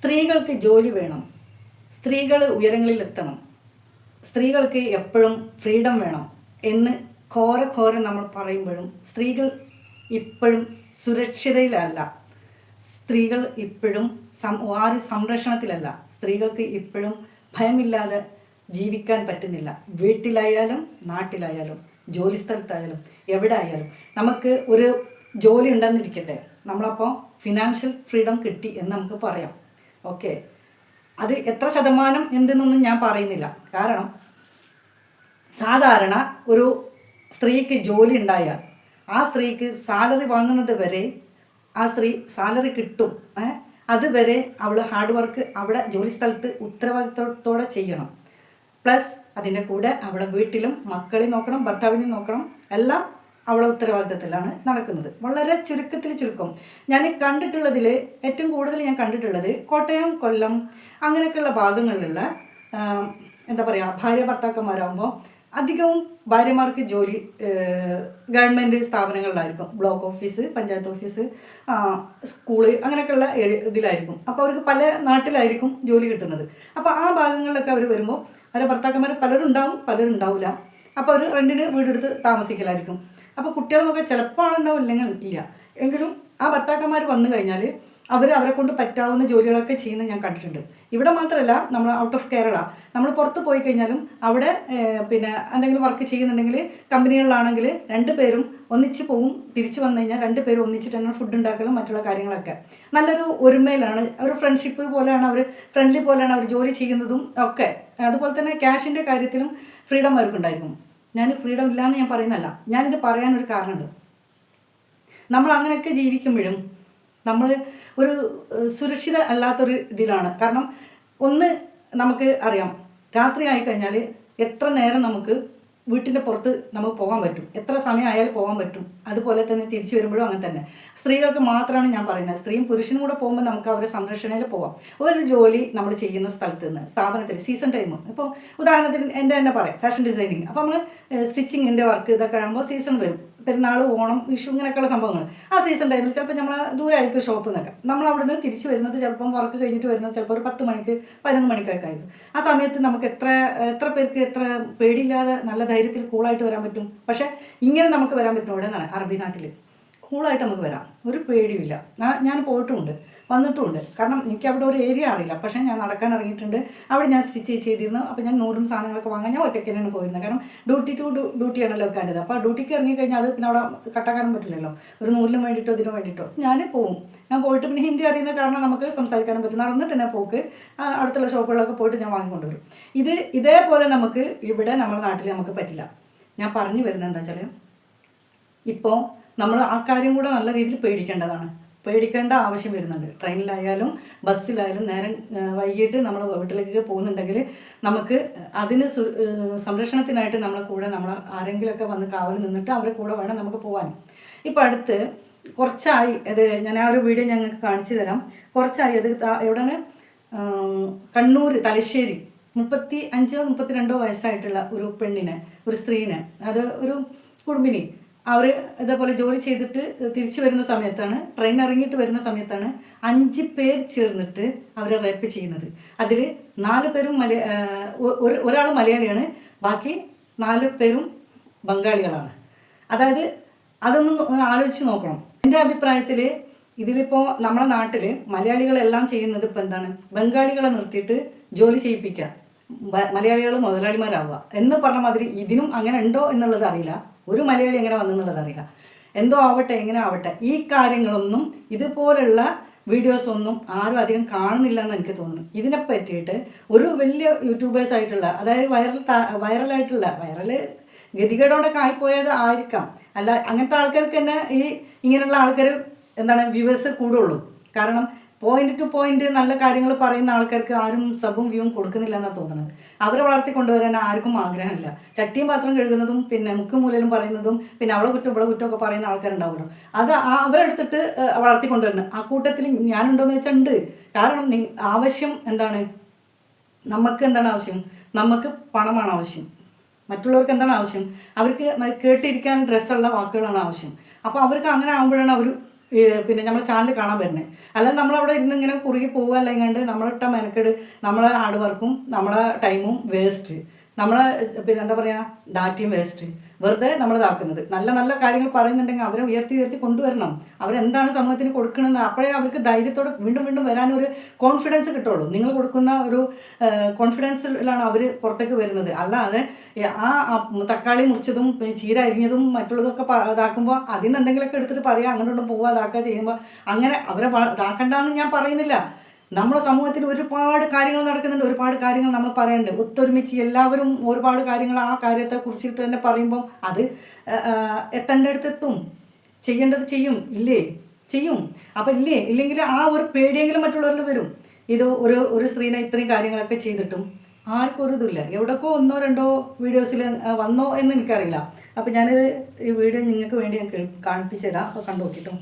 സ്ത്രീകൾക്ക് ജോലി വേണം. സ്ത്രീകൾ ഉയരങ്ങളിൽ എത്തണം. സ്ത്രീകൾക്ക് എപ്പോഴും ഫ്രീഡം വേണം എന്ന് ഘോര ഘോരം നമ്മൾ പറയുമ്പോഴും സ്ത്രീകൾ ഇപ്പോഴും സുരക്ഷിതയിലല്ല. സ്ത്രീകൾ ഇപ്പോഴും സം ആരും സംരക്ഷണത്തിലല്ല. സ്ത്രീകൾക്ക് ഇപ്പോഴും ഭയമില്ലാതെ ജീവിക്കാൻ പറ്റുന്നില്ല. വീട്ടിലായാലും നാട്ടിലായാലും ജോലി സ്ഥലത്തായാലും എവിടെ ആയാലും നമുക്ക് ഒരു ജോലി ഉണ്ടെന്നിരിക്കട്ടെ. നമ്മളപ്പോൾ ഫിനാൻഷ്യൽ ഫ്രീഡം കിട്ടി എന്ന് നമുക്ക് പറയാം. ഓക്കെ. അത് എത്ര ശതമാനം എന്തെന്നൊന്നും ഞാൻ പറയുന്നില്ല. കാരണം സാധാരണ ഒരു സ്ത്രീക്ക് ജോലി ഉണ്ടായാൽ ആ സ്ത്രീക്ക് സാലറി വാങ്ങുന്നത് വരെ ആ സ്ത്രീ സാലറി കിട്ടും. അതുവരെ അവൾ ഹാർഡ് വർക്ക് അവിടെ ജോലി സ്ഥലത്ത് ഉത്തരവാദിത്തത്തോടെ ചെയ്യണം. പ്ലസ് അതിന്റെ കൂടെ അവളെ വീട്ടിലും മക്കളെ നോക്കണം ഭർത്താവിനെ നോക്കണം എല്ലാം അവളെ ഉത്തരവാദിത്തത്തിലാണ് നടക്കുന്നത്. വളരെ ചുരുക്കത്തിൽ ചുരുക്കം. ഞാൻ കണ്ടിട്ടുള്ളതിൽ ഏറ്റവും കൂടുതൽ ഞാൻ കണ്ടിട്ടുള്ളത് കോട്ടയം കൊല്ലം അങ്ങനെയൊക്കെയുള്ള ഭാഗങ്ങളിലുള്ള എന്താ പറയുക ഭാര്യ ഭർത്താക്കന്മാരാകുമ്പോൾ അധികവും ഭാര്യമാർക്ക് ജോലി government സ്ഥാപനങ്ങളിലായിരിക്കും. Block office panchayat office school അങ്ങനെയൊക്കെയുള്ള ഇതിലായിരിക്കും. അപ്പോൾ അവർക്ക് പല നാട്ടിലായിരിക്കും ജോലി കിട്ടുന്നത്. അപ്പോൾ ആ ഭാഗങ്ങളിലൊക്കെ അവർ വരുമ്പോൾ അവരെ ഭർത്താക്കന്മാർ പലരും ഉണ്ടാവും പലരും ഉണ്ടാവില്ല അപ്പോൾ അവർ റെന്റിന് വീടെടുത്ത് താമസിക്കലായിരിക്കും. അപ്പോൾ കുട്ടികളൊക്കെ ചിലപ്പോൾ ആളുണ്ടാവും ഇല്ലെങ്കിൽ ഇല്ല. എങ്കിലും ആ ഭർത്താക്കന്മാർ വന്നു കഴിഞ്ഞാൽ അവർ അവരെ കൊണ്ട് പറ്റാവുന്ന ജോലികളൊക്കെ ചെയ്യുന്നത് ഞാൻ കണ്ടിട്ടുണ്ട്. ഇവിടെ മാത്രമല്ല നമ്മൾ ഔട്ട് ഓഫ് കേരള നമ്മൾ പുറത്ത് പോയി കഴിഞ്ഞാലും അവിടെ പിന്നെ എന്തെങ്കിലും വർക്ക് ചെയ്യുന്നുണ്ടെങ്കിൽ കമ്പനികളിലാണെങ്കിൽ രണ്ട് പേരും ഒന്നിച്ച് പോവും തിരിച്ചു വന്നു കഴിഞ്ഞാൽ രണ്ട് പേരും ഒന്നിച്ചിട്ട് തന്നെ ഫുഡ് ഉണ്ടാക്കലും മറ്റുള്ള കാര്യങ്ങളൊക്കെ. നല്ലൊരു ഒരുമയിലാണ്. ഒരു ഫ്രണ്ട്ഷിപ്പ് പോലെയാണ് അവർ ഫ്രണ്ട്ലി പോലെയാണ് അവർ ജോലി ചെയ്യുന്നതും ഒക്കെ. അതുപോലെ തന്നെ ക്യാഷിന്റെ കാര്യത്തിലും ഫ്രീഡം അവർക്കുണ്ടായിരിക്കും ഞാൻ ഫ്രീഡം ഇല്ലയെന്ന് ഞാൻ പറയുന്നല്ല ഞാനിത് പറയാനൊരു കാരണമുണ്ട്. നമ്മൾ അങ്ങനെയൊക്കെ ജീവിക്കുമ്പോഴും നമ്മൾ ഒരു സുരക്ഷിത അല്ലാത്തൊരു ഇതിലാണ്. കാരണം ഒന്ന് നമുക്ക് അറിയാം രാത്രി ആയിക്കഴിഞ്ഞാൽ എത്ര നേരം നമുക്ക് വീട്ടിന്റെ പുറത്ത് നമുക്ക് പോകാൻ പറ്റും. എത്ര സമയം ആയാലും പോകാൻ പറ്റും. അതുപോലെ തന്നെ തിരിച്ചു വരുമ്പോഴും അങ്ങനെ തന്നെ. സ്ത്രീകൾക്ക് മാത്രമാണ് ഞാൻ പറയുന്നത്. സ്ത്രീയും പുരുഷനും കൂടെ പോകുമ്പോൾ നമുക്ക് അവരെ സംരക്ഷണയിൽ പോകാം ഒരു ജോലി നമ്മൾ ചെയ്യുന്ന സ്ഥലത്ത് നിന്ന് സ്ഥാപനത്തിൽ സീസൺ ടൈം ഇപ്പോൾ ഉദാഹരണത്തിന് എന്റെ തന്നെ പറയാം ഫാഷൻ ഡിസൈനിങ് അപ്പോൾ നമ്മൾ സ്റ്റിച്ചിങ്ങിന്റെ വർക്ക് ഇതൊക്കെ ആകുമ്പോൾ സീസൺ വരും. പെരുന്നാൾ ഓണം വിഷു ഇങ്ങനെയൊക്കെയുള്ള സംഭവങ്ങൾ ആ സീസൺ ടൈമിൽ ചിലപ്പോൾ നമ്മൾ ദൂരമായിരിക്കും ഷോപ്പ് നിന്നൊക്കെ നമ്മൾ അവിടെ നിന്ന് തിരിച്ച് വരുന്നത് ചിലപ്പം വർക്ക് കഴിഞ്ഞിട്ട് വരുന്നത് ചിലപ്പോൾ ഒരു പത്ത് മണിക്ക് പതിനൊന്ന് മണിക്കൊക്കെ ആയിരിക്കും. ആ സമയത്ത് നമുക്ക് എത്ര എത്ര പേർക്ക് എത്ര പേടിയില്ലാതെ നല്ല ധൈര്യത്തിൽ കൂളായിട്ട് വരാൻ പറ്റും? പക്ഷേ ഇങ്ങനെ നമുക്ക് വരാൻ പറ്റും ഇവിടെ നിന്നാണ് അറബി നാട്ടിൽ കൂളായിട്ട് നമുക്ക് വരാം. ഒരു പേടിയുമില്ല. ഞാൻ പോയിട്ടുമുണ്ട് വന്നിട്ടുമുണ്ട് കാരണം എനിക്ക് അവിടെ ഒരു ഏരിയ അറിയില്ല. പക്ഷേ ഞാൻ നടക്കാൻ ഇറങ്ങിയിട്ടുണ്ട്. അവിടെ ഞാൻ സ്റ്റിച്ച് ചെയ്തിരുന്നു. അപ്പോൾ ഞാൻ നൂറും സാധനങ്ങളൊക്കെ വാങ്ങാൻ ഞാൻ ഒറ്റയ്ക്ക് തന്നെയാണ് പോയിരുന്നത്. കാരണം ഡ്യൂട്ടി ടു ഡ്യൂട്ടിയാണല്ലോ വെക്കാന്റെത് അപ്പോൾ ഡ്യൂട്ടിക്ക് ഇറങ്ങി കഴിഞ്ഞാൽ അത് പിന്നെ അവിടെ കട്ടാക്കാനും പറ്റില്ലല്ലോ. ഒരു നൂലിനും വേണ്ടിയിട്ടോ ഇതിനു വേണ്ടിയിട്ടോ. ഞാൻ പോവും. ഞാൻ പോയിട്ട് പിന്നെ ഹിന്ദി അറിയുന്ന കാരണം നമുക്ക് സംസാരിക്കാനും പറ്റും. നടന്നിട്ട് തന്നെ പോക്ക്. അടുത്തുള്ള ഷോപ്പുകളിലൊക്കെ പോയിട്ട് ഞാൻ വാങ്ങിക്കൊണ്ടുവരും. ഇത് ഇതേപോലെ നമുക്ക് ഇവിടെ നമ്മുടെ നാട്ടിൽ നമുക്ക് പറ്റില്ല. ഞാൻ പറഞ്ഞു വരുന്നത് എന്താ വെച്ചാൽ ഇപ്പോൾ നമ്മൾ ആ കാര്യം കൂടെ നല്ല രീതിയിൽ പേടിക്കേണ്ടതാണ്. പേടിക്കേണ്ട ആവശ്യം വരുന്നുണ്ട്. ട്രെയിനിലായാലും ബസ്സിലായാലും നേരം വൈകിട്ട് നമ്മൾ വീട്ടിലേക്ക് പോകുന്നുണ്ടെങ്കിൽ നമുക്ക് അതിന് സംരക്ഷണത്തിനായിട്ട് നമ്മളെ കൂടെ നമ്മൾ ആരെങ്കിലുമൊക്കെ വന്ന് കാവൽ നിന്നിട്ട് അവരെ കൂടെ വേണം നമുക്ക് പോകാൻ ഇപ്പം അടുത്ത് കുറച്ചായി അത് ഞാൻ ആ ഒരു വീഡിയോ ഞങ്ങൾക്ക് കാണിച്ചു തരാം. കുറച്ചായി അത് എവിടെയാണ്? കണ്ണൂർ തലശ്ശേരി. മുപ്പത്തി അഞ്ചോ മുപ്പത്തിരണ്ടോ വയസ്സായിട്ടുള്ള ഒരു പെണ്ണിനെ ഒരു സ്ത്രീനെ അത് ഒരു കുടുംബിനി. അവർ ഇതേപോലെ ജോലി ചെയ്തിട്ട് തിരിച്ചു വരുന്ന സമയത്താണ് ട്രെയിൻ ഇറങ്ങിയിട്ട് വരുന്ന സമയത്താണ് അഞ്ച് പേർ ചേർന്നിട്ട് അവരെ റേപ്പ് ചെയ്യുന്നത്. അതിൽ നാല് പേരും മല ഒരാൾ മലയാളിയാണ് ബാക്കി നാല് പേരും ബംഗാളികളാണ്. അതായത് അതൊന്നും ആലോചിച്ച് നോക്കണം. എന്റെ അഭിപ്രായത്തിൽ ഇതിലിപ്പോൾ നമ്മുടെ നാട്ടിൽ മലയാളികളെല്ലാം ചെയ്യുന്നത് ഇപ്പം എന്താണ്? ബംഗാളികളെ നിർത്തിയിട്ട് ജോലി ചെയ്യിപ്പിക്കുക. മലയാളികൾ മുതലാളിമാരാവുക. എന്ന് പറഞ്ഞ മാതിരി ഇതിനും അങ്ങനെ ഉണ്ടോ എന്നുള്ളത് അറിയില്ല. ഒരു മലയാളി എങ്ങനെ വന്നെന്നുള്ളത് അറിയില്ല. എന്തോ ആവട്ടെ എങ്ങനെ ആവട്ടെ ഈ കാര്യങ്ങളൊന്നും ഇതുപോലുള്ള വീഡിയോസ് ഒന്നും ആരും അധികം കാണുന്നില്ല എന്ന് എനിക്ക് തോന്നുന്നു. ഇതിനെ പറ്റിയിട്ട് ഒരു വലിയ യൂട്യൂബേഴ്സ് ആയിട്ടുള്ള അതായത് വൈറൽ വൈറലായിട്ടുള്ള വൈറൽ ഗതികേടോടൊക്കെ ആയിപ്പോയത് ആയിരിക്കാം. അല്ല അങ്ങനത്തെ ആൾക്കാർക്ക് തന്നെ ഈ ഇങ്ങനെയുള്ള ആൾക്കാർ എന്താണ് വ്യൂവേഴ്സ് കൂടുള്ളൂ. കാരണം പോയിന്റ് ടു പോയിന്റ് നല്ല കാര്യങ്ങൾ പറയുന്ന ആൾക്കാർക്ക് ആരും സബും വ്യൂവും കൊടുക്കുന്നില്ല എന്നാണ് തോന്നുന്നത്. അവരെ വളർത്തി കൊണ്ടുവരാൻ ആർക്കും ആഗ്രഹമില്ല. ചട്ടിയും പാത്രം കഴുകുന്നതും പിന്നെ മുക്കും മൂലയിലും പറയുന്നതും പിന്നെ അവളെ കുറ്റം ഇവിടെ കുറ്റം ഒക്കെ പറയുന്ന ആൾക്കാരുണ്ടാവുമല്ലോ. അത് അവരെടുത്തിട്ട് വളർത്തി കൊണ്ടുവരണം. ആ കൂട്ടത്തിൽ ഞാനുണ്ടോയെന്ന് വെച്ചാൽ ഉണ്ട്. കാരണം ആവശ്യം എന്താണ്? നമുക്ക് എന്താണ് ആവശ്യം? നമുക്ക് പണമാണ് ആവശ്യം. മറ്റുള്ളവർക്ക് എന്താണ് ആവശ്യം? അവർക്ക് കേട്ടിരിക്കാൻ ഡ്രസ്സുള്ള വാക്കുകളാണ് ആവശ്യം. അപ്പോൾ അവർക്ക് അങ്ങനെ ആകുമ്പോഴാണ് അവർ പിന്നെ നമ്മുടെ ചാനൽ കാണാൻ വരുന്നത് അല്ലാതെ നമ്മളവിടെ ഇരുന്ന് ഇങ്ങനെ കുറുകി പോകുക അല്ലെങ്കിൽ നമ്മളിട്ട മെനക്കെട് നമ്മളെ ഹാർഡ് വർക്കും നമ്മളെ ടൈമും വേസ്റ്റ് നമ്മളെ പിന്നെ എന്താ പറയുക ഡാറ്റയും വേസ്റ്റ് വെറുതെ നമ്മൾ ഇതാക്കുന്നത്. നല്ല നല്ല കാര്യങ്ങൾ പറയുന്നുണ്ടെങ്കിൽ അവരെ ഉയർത്തി ഉയർത്തി കൊണ്ടുവരണം. അവരെന്താണ് സമൂഹത്തിന് കൊടുക്കണമെന്ന് അപ്പോഴേ അവർക്ക് ധൈര്യത്തോടെ വീണ്ടും വീണ്ടും വരാനൊരു കോൺഫിഡൻസ് കിട്ടുള്ളൂ. നിങ്ങൾ കൊടുക്കുന്ന ഒരു കോൺഫിഡൻസിലാണ് അവർ പുറത്തേക്ക് വരുന്നത്. അല്ലാതെ ആ തക്കാളി മുറിച്ചതും ചീര അരിഞ്ഞതും മറ്റുള്ളതൊക്കെ ഇതാക്കുമ്പോൾ അതിൽ നിന്ന് എന്തെങ്കിലുമൊക്കെ എടുത്തിട്ട് പറയുക അങ്ങോട്ടും പോവുക ഇതാക്കുക ചെയ്യുമ്പോൾ അങ്ങനെ അവരെ ഇതാക്കണ്ടെന്ന് ഞാൻ പറയുന്നില്ല. നമ്മുടെ സമൂഹത്തിൽ ഒരുപാട് കാര്യങ്ങൾ നടക്കുന്നുണ്ട് ഒരുപാട് കാര്യങ്ങൾ നമ്മൾ പറയുന്നുണ്ട്. ഒത്തൊരുമിച്ച് എല്ലാവരും ഒരുപാട് കാര്യങ്ങൾ ആ കാര്യത്തെ കുറിച്ചിട്ട് തന്നെ പറയുമ്പം അത് എത്തേണ്ട അടുത്തെത്തും ചെയ്യേണ്ടത് ചെയ്യും. ഇല്ലേ? ചെയ്യും. അപ്പം ഇല്ലേ? ഇല്ലെങ്കിൽ ആ ഒരു പേടിയെങ്കിലും മറ്റുള്ളവരിൽ വരും. ഇത് ഒരു ഒരു സ്ത്രീനെ ഇത്രയും കാര്യങ്ങളൊക്കെ ചെയ്തിട്ടും ആർക്കും ഒരു ഇതില്ല എവിടെക്കോ ഒന്നോ രണ്ടോ വീഡിയോസിൽ വന്നോ എന്ന് എനിക്കറിയില്ല. അപ്പം ഞാനിത് ഈ വീഡിയോ നിങ്ങൾക്ക് വേണ്ടി ഞാൻ കാണിപ്പിച്ചു തരാം. അപ്പോൾ കണ്ടു നോക്കിട്ടോ.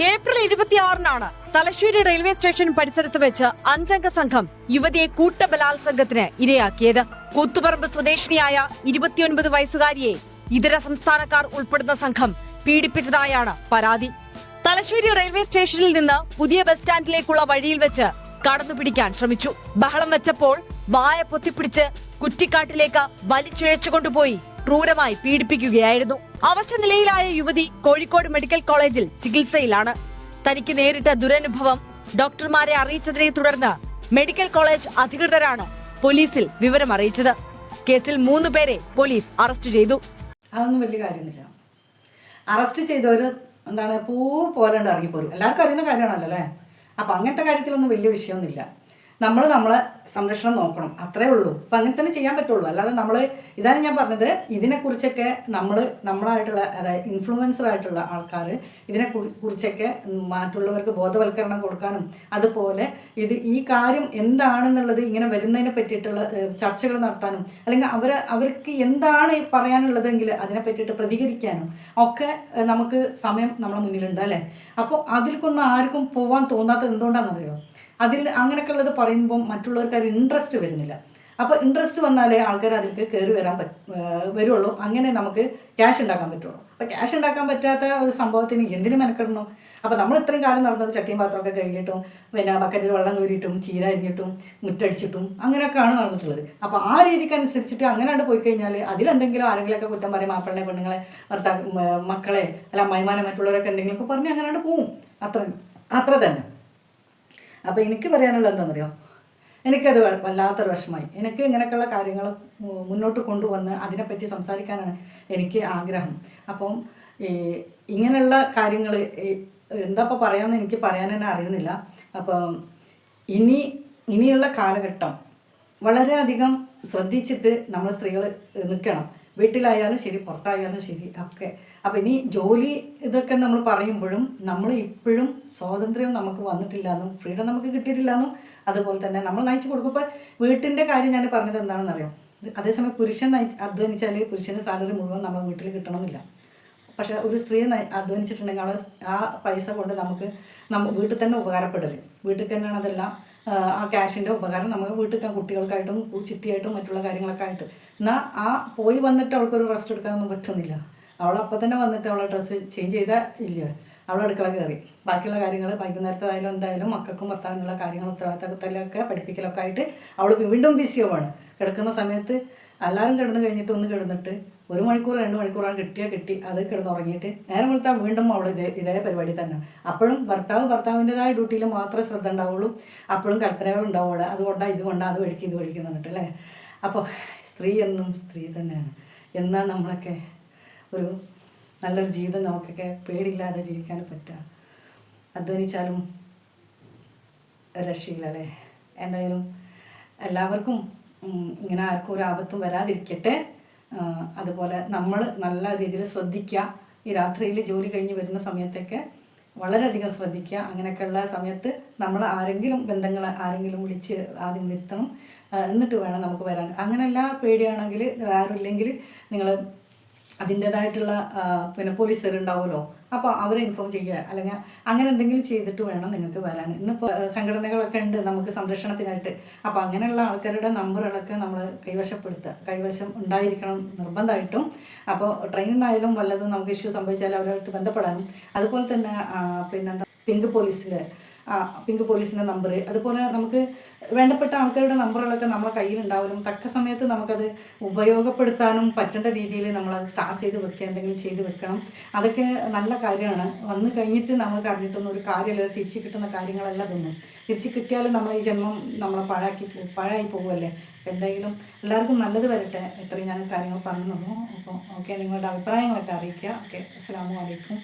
ഏപ്രിൽ ഇരുപത്തിയാറിനാണ് തലശ്ശേരി റെയിൽവേ സ്റ്റേഷൻ പരിസരത്ത് വെച്ച് അഞ്ചംഗ സംഘം യുവതിയെ കൂട്ടബലാത്സംഗത്തിന് ഇരയാക്കിയത്. കൂത്തുപറമ്പ് സ്വദേശിനിയായ ഇരുപത്തിയൊൻപത് വയസ്സുകാരിയെ ഇതര സംസ്ഥാനക്കാർ ഉൾപ്പെടുന്ന സംഘം പീഡിപ്പിച്ചതായാണ് പരാതി. തലശ്ശേരി റെയിൽവേ സ്റ്റേഷനിൽ നിന്ന് പുതിയ ബസ് സ്റ്റാൻഡിലേക്കുള്ള വഴിയിൽ വെച്ച് കടന്നു പിടിക്കാൻ ശ്രമിച്ചു. ബഹളം വെച്ചപ്പോൾ വായ പൊത്തിപ്പിടിച്ച് കുറ്റിക്കാട്ടിലേക്ക് വലിച്ചിഴച്ചു കൊണ്ടുപോയി ക്രൂരമായി പീഡിപ്പിക്കുകയായിരുന്നു. അവശ നിലയിലായ യുവതി കോഴിക്കോട് മെഡിക്കൽ കോളേജിൽ ചികിത്സയിലാണ്. തനിക്ക് നേരിട്ട ദുരനുഭവം ഡോക്ടർമാരെ അറിയിച്ചതിനെ തുടർന്ന് മെഡിക്കൽ കോളേജ് അധികൃതരാണ് പോലീസിൽ വിവരം അറിയിച്ചത്. കേസിൽ മൂന്ന് പേരെ പോലീസ് അറസ്റ്റ് ചെയ്തു. അതൊന്നും വലിയ കാര്യമൊന്നുമില്ല. അറസ്റ്റ് ചെയ്തവർ എന്താണ് പൂ പോലെ ഇറങ്ങിപ്പോരും. എല്ലാവർക്കും അറിയുന്ന കാര്യമാണല്ലോ അല്ലേ? അപ്പം അങ്ങനത്തെ കാര്യത്തിലൊന്നും വലിയ വിഷയമൊന്നുമില്ല. നമ്മൾ നമ്മളെ സംരക്ഷണം നോക്കണം. അത്രേ ഉള്ളൂ. അപ്പം അങ്ങനെ തന്നെ ചെയ്യാൻ പറ്റുള്ളൂ. അല്ലാതെ നമ്മൾ ഇതാണ് ഞാൻ പറഞ്ഞത്. ഇതിനെക്കുറിച്ചൊക്കെ നമ്മൾ നമ്മളായിട്ടുള്ള അതായത് ഇൻഫ്ലുവൻസർ ആയിട്ടുള്ള ആൾക്കാർ ഇതിനെ കുറി- കുറിച്ചൊക്കെ മറ്റുള്ളവർക്ക് ബോധവൽക്കരണം കൊടുക്കാനും അതുപോലെ ഇത് ഈ കാര്യം എന്താണെന്നുള്ളത് ഇങ്ങനെ വരുന്നതിനെ പറ്റിയിട്ടുള്ള ചർച്ചകൾ നടത്താനും അല്ലെങ്കിൽ അവർ അവർക്ക് എന്താണ് പറയാനുള്ളതെങ്കിൽ അതിനെ പറ്റിയിട്ട് പ്രതികരിക്കാനും ഒക്കെ നമുക്ക് സമയം നമ്മുടെ മുന്നിലുണ്ട് അല്ലേ? അപ്പോൾ അതിൽക്കൊന്നും ആർക്കും പോവാൻ തോന്നാത്തത് എന്തുകൊണ്ടാണെന്നറിയോ? അതിൽ അങ്ങനെയൊക്കെ ഉള്ളത് പറയുമ്പോൾ മറ്റുള്ളവർക്ക് ഒരു ഇൻട്രസ്റ്റ് വരുന്നില്ല. അപ്പോൾ ഇൻട്രസ്റ്റ് വന്നാലേ ആൾക്കാർ അതിലേക്ക് കയറി വരാൻ പറ്റ വരുള്ളൂ. അങ്ങനെ നമുക്ക് ക്യാഷ് ഉണ്ടാക്കാൻ പറ്റുള്ളൂ. അപ്പോൾ ക്യാഷ് ഉണ്ടാക്കാൻ പറ്റാത്ത ഒരു സംഭവത്തിന് എന്തിനു മെനക്കെടണം? അപ്പോൾ നമ്മൾ ഇത്രയും കാലം നടന്നത് ചട്ടിയും പാത്രമൊക്കെ കഴുകിയിട്ടും പിന്നെ ബക്കറ്റിൽ വെള്ളം കോരിയിട്ടും ചീര അരിഞ്ഞിട്ടും മുറ്റടിച്ചിട്ടും അങ്ങനെയൊക്കെയാണ് നടന്നിട്ടുള്ളത്. അപ്പോൾ ആ രീതിക്ക് അനുസരിച്ചിട്ട് അങ്ങനെയാണ് പോയി കഴിഞ്ഞാൽ അതിലെന്തെങ്കിലും ആരെങ്കിലുമൊക്കെ കുറ്റം പറയും മാപ്പിളിനെ പെണ്ണുങ്ങളെ ഭർത്താ മക്കളെ അല്ല അമ്മായിമാനെ മറ്റുള്ളവരൊക്കെ എന്തെങ്കിലുമൊക്കെ പറഞ്ഞ് അങ്ങനെയാണ് പോവും. അത്ര അത്ര തന്നെ. അപ്പോൾ എനിക്ക് പറയാനുള്ളത് എന്താണെന്നറിയോ എനിക്കത് വല്ലാത്തൊരു വിഷമമായി. എനിക്ക് ഇങ്ങനെയൊക്കെയുള്ള കാര്യങ്ങൾ മുന്നോട്ട് കൊണ്ടുവന്ന് അതിനെപ്പറ്റി സംസാരിക്കാനാണ് എനിക്ക് ആഗ്രഹം. അപ്പം ഇങ്ങനെയുള്ള കാര്യങ്ങൾ എന്താ ഇപ്പോൾ പറയാമെന്ന് എനിക്ക് പറയാൻ തന്നെ അറിയുന്നില്ല. അപ്പം ഇനി ഇനിയുള്ള കാലഘട്ടം വളരെയധികം ശ്രദ്ധിച്ചിട്ട് നമ്മൾ സ്ത്രീകൾ നിൽക്കണം വീട്ടിലായാലും ശരി പുറത്തായാലും ശരി ഒക്കെ. അപ്പം ഇനി ജോലി ഇതൊക്കെ നമ്മൾ പറയുമ്പോഴും നമ്മൾ ഇപ്പോഴും സ്വാതന്ത്ര്യം നമുക്ക് വന്നിട്ടില്ല എന്നും ഫ്രീഡം നമുക്ക് കിട്ടിയിട്ടില്ല എന്നും അതുപോലെ തന്നെ നമ്മൾ നയിച്ചു കൊടുക്കുമ്പോൾ വീട്ടിന്റെ കാര്യം ഞാൻ പറഞ്ഞത് എന്താണെന്ന് അറിയാം അതേസമയം പുരുഷൻ നയി അധ്വാനിച്ചാൽ പുരുഷന്റെ സാലറി മുഴുവൻ നമ്മൾ വീട്ടിൽ കിട്ടണമെന്നില്ല. പക്ഷേ ഒരു സ്ത്രീ അധ്വാനിച്ചിട്ടുണ്ടെങ്കിൽ അവൾ ആ പൈസ കൊണ്ട് നമുക്ക് നമ്മൾ വീട്ടിൽ തന്നെ ഉപകാരപ്പെടരുത് വീട്ടിൽ തന്നെയാണ് അതെല്ലാം ആ, ക്യാഷിന്റെ ഉപകാരം നമുക്ക് വീട്ടിൽ കുട്ടികൾക്കായിട്ടും ചിട്ടിയായിട്ടും മറ്റുള്ള കാര്യങ്ങളൊക്കെ ആയിട്ട്. എന്നാൽ ആ പോയി വന്നിട്ട് അവൾക്കൊരു റെസ്റ്റ് എടുക്കാനൊന്നും പറ്റുന്നില്ല. അവൾ അപ്പം തന്നെ വന്നിട്ട് അവളെ ഡ്രസ്സ് ചേഞ്ച് ചെയ്താൽ ഇല്ല. അവൾ അടുക്കള കയറി. ബാക്കിയുള്ള കാര്യങ്ങൾ വൈകുന്നേരത്തായാലും എന്തായാലും മക്കൾക്കും ഭർത്താവിനുള്ള കാര്യങ്ങൾ ഉത്തരവാദിത്തത്തിലൊക്കെ പഠിപ്പിക്കലൊക്കെ ആയിട്ട് അവൾ വീണ്ടും ബിസിയുമാണ് കിടക്കുന്ന സമയത്ത് എല്ലാവരും കിടന്ന് കഴിഞ്ഞിട്ട് ഒന്ന് കിടന്നിട്ട് ഒരു മണിക്കൂർ രണ്ട് മണിക്കൂറാണ് കിട്ടിയാൽ കിട്ടി അത് കിടന്നുറങ്ങിയിട്ട് നേരം വെളുത്താൽ വീണ്ടും അവൾ ഇതേ ഇതേ പരിപാടി തന്നെ. അപ്പോഴും ഭർത്താവ് ഭർത്താവിന്റെതായ ഡ്യൂട്ടിയിൽ മാത്രമേ ശ്രദ്ധ ഉണ്ടാവുള്ളൂ. അപ്പോഴും കൽപ്പനകൾ ഉണ്ടാവുള്ളൂ അതുകൊണ്ടാണ് ഇതുകൊണ്ടാണ് അത് വഴിക്ക് ഇത് എന്നിട്ട് അല്ലേ? അപ്പോൾ സ്ത്രീ എന്നും സ്ത്രീ തന്നെയാണ്. എന്നാൽ നമ്മളൊക്കെ ഒരു നല്ലൊരു ജീവിതം നമുക്കൊക്കെ പേടിയില്ലാതെ ജീവിക്കാൻ പറ്റുക അധ്വാനിച്ചാലും രക്ഷയില്ല അല്ലേ? എന്തായാലും എല്ലാവർക്കും ഇങ്ങനെ ആർക്കും ഒരു ആപത്തും വരാതിരിക്കട്ടെ. അതുപോലെ നമ്മൾ നല്ല രീതിയിൽ ശ്രദ്ധിക്കുക ഈ രാത്രിയിൽ ജോലി കഴിഞ്ഞ് വരുന്ന സമയത്തൊക്കെ വളരെയധികം ശ്രദ്ധിക്കുക അങ്ങനെയൊക്കെയുള്ള സമയത്ത് നമ്മൾ ആരെങ്കിലും ബന്ധങ്ങൾ ആരെങ്കിലും വിളിച്ച് ആദ്യം വരുത്തണം. എന്നിട്ട് വേണം നമുക്ക് വരാൻ. അങ്ങനെയല്ല പേടിയാണെങ്കിൽ ആരുമില്ലെങ്കിൽ നിങ്ങൾ അതിന്റേതായിട്ടുള്ള പിന്നെ പോലീസുകാർ ഉണ്ടാവുമല്ലോ അപ്പോൾ അവരെ ഇൻഫോം ചെയ്യുക. അല്ലെങ്കിൽ അങ്ങനെ എന്തെങ്കിലും ചെയ്തിട്ട് വേണം നിങ്ങൾക്ക് വരാൻ. ഇന്നിപ്പോൾ സംഘടനകളൊക്കെ ഉണ്ട് നമുക്ക് സംരക്ഷണത്തിനായിട്ട്. അപ്പോൾ അങ്ങനെയുള്ള ആൾക്കാരുടെ നമ്പറുകളൊക്കെ നമ്മൾ കൈവശപ്പെടുത്തുക. കൈവശം ഉണ്ടായിരിക്കണം നിർബന്ധമായിട്ടും. അപ്പോൾ ട്രെയിനിൽ നിന്നായാലും വല്ലതും നമുക്ക് ഇഷ്യൂ സംഭവിച്ചാൽ അവരുമായിട്ട് ബന്ധപ്പെടാനും. അതുപോലെ തന്നെ പിന്നെന്താ പിങ്ക് പോലീസിന്റെ ആ, പിങ്ക് പോലീസിന്റെ നമ്പർ അതുപോലെ നമുക്ക് വേണ്ടപ്പെട്ട ആൾക്കാരുടെ നമ്പറുകളൊക്കെ നമ്മളെ കയ്യിലുണ്ടാവലും തക്ക സമയത്ത് നമുക്കത് ഉപയോഗപ്പെടുത്താനും പറ്റേണ്ട രീതിയിൽ നമ്മളത് സ്റ്റാർട്ട് ചെയ്ത് വെക്കുക എന്തെങ്കിലും ചെയ്ത് വെക്കണം. അതൊക്കെ നല്ല കാര്യമാണ്. വന്നു കഴിഞ്ഞിട്ട് നമ്മൾക്ക് അറിഞ്ഞിട്ടൊന്നും ഒരു കാര്യമല്ല. തിരിച്ചു കിട്ടുന്ന കാര്യങ്ങളല്ല തോന്നും തിരിച്ചു കിട്ടിയാലും നമ്മൾ ഈ ജന്മം നമ്മളെ പഴാക്കി പാഴായി പോകുമല്ലേ എന്തെങ്കിലും എല്ലാവർക്കും നല്ലത് വരട്ടെ. ഇത്രയും ഞാൻ കാര്യങ്ങൾ പറഞ്ഞു തന്നു അപ്പോൾ ഓക്കെ നിങ്ങളുടെ അഭിപ്രായങ്ങളൊക്കെ അറിയിക്കുക. ഓക്കെ അസ്സാം വലൈക്കും